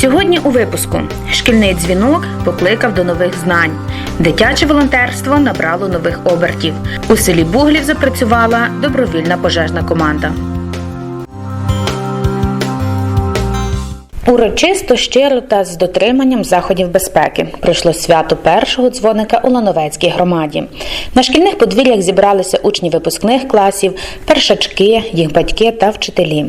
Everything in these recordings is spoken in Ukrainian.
Сьогодні у випуску шкільний дзвінок покликав до нових знань. Дитяче волонтерство набрало нових обертів. У селі Буглів запрацювала добровільна пожежна команда. Урочисто, щиро та з дотриманням заходів безпеки пройшло свято першого дзвоника у Лановецькій громаді. На шкільних подвір'ях зібралися учні випускних класів, першачки, їх батьки та вчителі.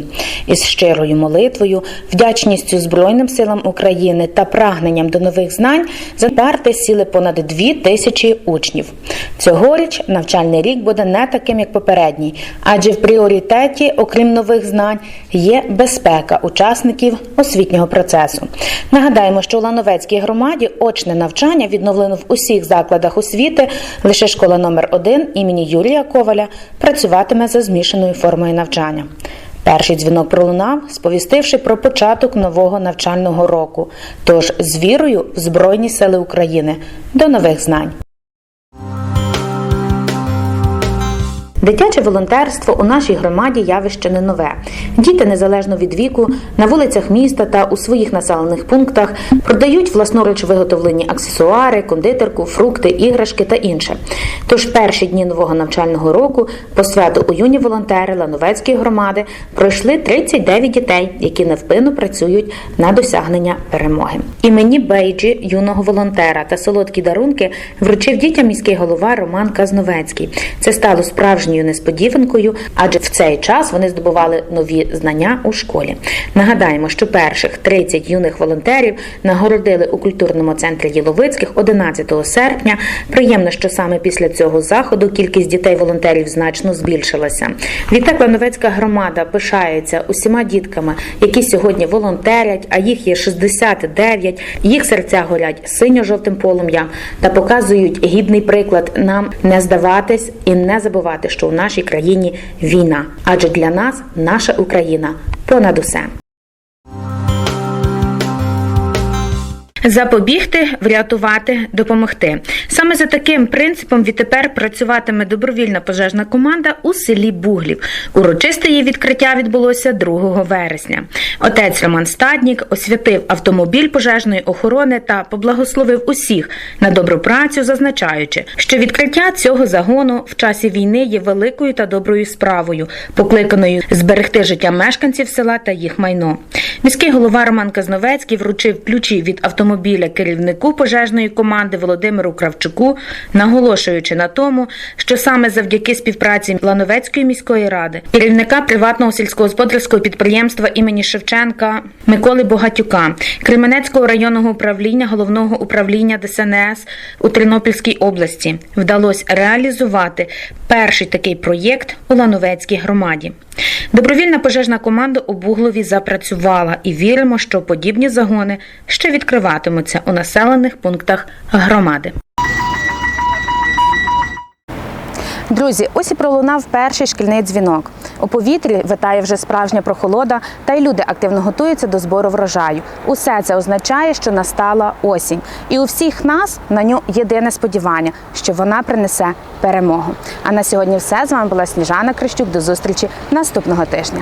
Із щирою молитвою, вдячністю Збройним силам України та прагненням до нових знань за парти сіли понад дві тисячі учнів. Цьогоріч навчальний рік буде не таким, як попередній, адже в пріоритеті, окрім нових знань, є безпека учасників освітнього процесу. Нагадаємо, що у Лановецькій громаді очне навчання відновлено в усіх закладах освіти. Лише школа номер 1 імені Юрія Коваля працюватиме за змішаною формою навчання. Перший дзвінок пролунав, сповістивши про початок нового навчального року. Тож з вірою в Збройні Сили України до нових знань. Дитяче волонтерство у нашій громаді явище не нове. Діти незалежно від віку на вулицях міста та у своїх населених пунктах продають власноруч виготовлені аксесуари, кондитерку, фрукти, іграшки та інше. Тож перші дні нового навчального року по святу у юні волонтери Лановецької громади пройшли 39 дітей, які невпинно працюють на досягнення перемоги. Імені Бейджі, юного волонтера та солодкі дарунки вручив дітям міський голова Роман Казновецький. Це стало справжньою несподіванкою, адже в цей час вони здобували нові знання у школі. Нагадаємо, що перших 30 юних волонтерів нагородили у культурному центрі Єловицьких 11 серпня. Приємно, що саме після цього заходу кількість дітей-волонтерів значно збільшилася. Відтак Лановецька громада пишається усіма дітками, які сьогодні волонтерять, а їх є 69. Їх серця горять синьо-жовтим полум'ям та показують гідний приклад нам не здаватись і не забувати, що у нашій країні війна, адже для нас наша Україна понад усе. Запобігти, врятувати, допомогти. Саме за таким принципом відтепер працюватиме добровільна пожежна команда у селі Буглів. Урочисте її відкриття відбулося 2 вересня. Отець Роман Стаднік освятив автомобіль пожежної охорони та поблагословив усіх на добру працю, зазначаючи, що відкриття цього загону в часі війни є великою та доброю справою, покликаною зберегти життя мешканців села та їх майно. Міський голова Роман Казновецький вручив ключі від автомобіля керівнику пожежної команди Володимиру Кравчуку, наголошуючи на тому, що саме завдяки співпраці Лановецької міської ради, керівника приватного сільськогосподарського підприємства імені Шевченка Миколи Богатюка, Кременецького районного управління головного управління ДСНС у Тернопільській області вдалося реалізувати перший такий проєкт у Лановецькій громаді. Добровільна пожежна команда у Буглові запрацювала і віримо, що подібні загони ще відкриватимуться у населених пунктах громади. Друзі, ось і пролунав перший шкільний дзвінок. У повітрі витає вже справжня прохолода, та й люди активно готуються до збору врожаю. Усе це означає, що настала осінь, і у всіх нас на ню єдине сподівання, що вона принесе перемогу. А на сьогодні все з вами була Сніжана Крищук. До зустрічі наступного тижня.